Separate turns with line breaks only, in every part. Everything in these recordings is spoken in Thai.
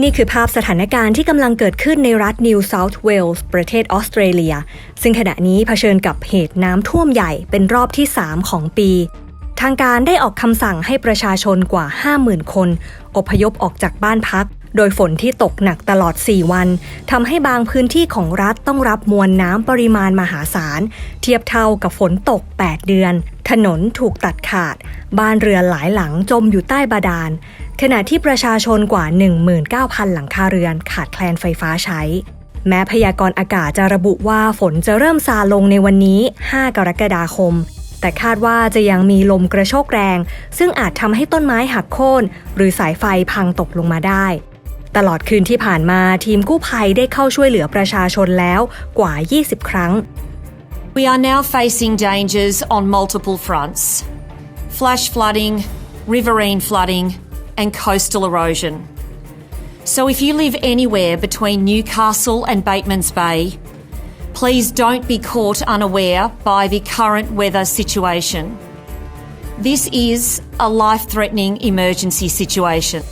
นี่คือภาพสถานการณ์ที่กำลังเกิดขึ้นในรัฐนิวเซาท์เวลส์ประเทศออสเตรเลีย ซึ่งขณะนี้เผชิญกับเหตุน้ำท่วมใหญ่เป็นรอบที่ 3 ของปี ทางการได้ออกคำสั่งให้ประชาชนกว่า 50,000 คน อพยพออกจากบ้านพัก โดยฝนที่ตกหนักตลอด 4 วันทำให้บางพื้นที่ของรัฐต้องรับมวลน้ำปริมาณมหาศาล เทียบเท่ากับฝนตก 8 เดือน ถนนถูกตัดขาด บ้านเรือนหลายหลังจมอยู่ใต้บาดาล ขณะที่ประชาชนกว่า 19,000 หลังคาเรือนขาดแคลนไฟฟ้าใช้ แม้พยากรณ์อากาศจะระบุว่าฝนจะเริ่มซาลงในวันนี้ 5 กรกฎาคม แต่คาดว่าจะยังมีลมกระโชกแรง ซึ่งอาจทำให้ต้นไม้หักโค่นหรือสายไฟพังตกลงมาได้ ตลอดคืนที่ผ่านมาทีมกู้ภัยได้เข้าช่วยเหลือประชาชนแล้วกว่า 20 ครั้ง
We are now facing dangers on multiple fronts flash flooding, riverine flooding, and coastal erosion. So, if you live anywhere between Newcastle and Bateman's Bay, please don't be caught unaware by the current weather situation. This is a life threatening emergency situation.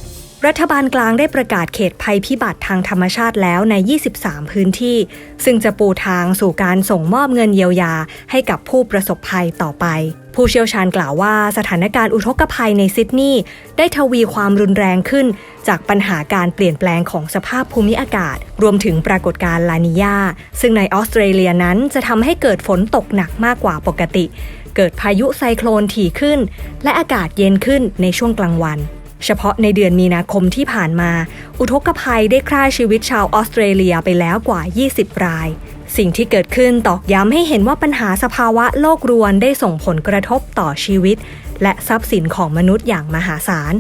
รัฐบาลกลางได้ประกาศเขตภัยพิบัติทางธรรมชาติแล้วใน 23 พื้นที่ ซึ่งจะปูทางสู่การส่งมอบเงินเยียวยาให้กับผู้ประสบภัยต่อไป ผู้เชี่ยวชาญกล่าวว่าสถานการณ์อุทกภัยในซิดนีย์ได้ทวีความรุนแรงขึ้น จากปัญหาการเปลี่ยนแปลงของสภาพภูมิอากาศ รวมถึงปรากฏการณ์ลานิยาซึ่งในออสเตรเลียนั้นจะทำให้เกิดฝนตกหนักมากกว่าปกติ เกิดพายุไซโคลนถี่ขึ้น และอากาศเย็นขึ้นในช่วงกลางวัน เฉพาะในเดือนมีนาคมที่ผ่านมา อุทกภัยได้ฆ่าชีวิตชาวออสเตรเลียไปแล้วกว่า 20 ราย สิ่งที่เกิดขึ้นตอกย้ำให้เห็นว่าปัญหาสภาวะโลกรวนได้ส่งผลกระทบต่อชีวิต และทรัพย์สินของมนุษย์อย่างมหาศาล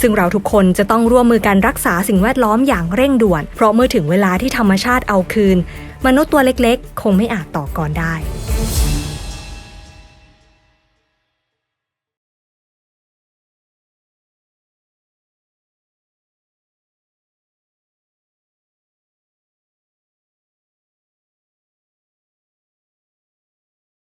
ซึ่งเราทุกคนจะต้องร่วมมือกันรักษาสิ่งแวดล้อมอย่างเร่งด่วน เพราะเมื่อถึงเวลาที่ธรรมชาติเอาคืน มนุษย์ตัวเล็กๆ คงไม่อาจต่อกรได้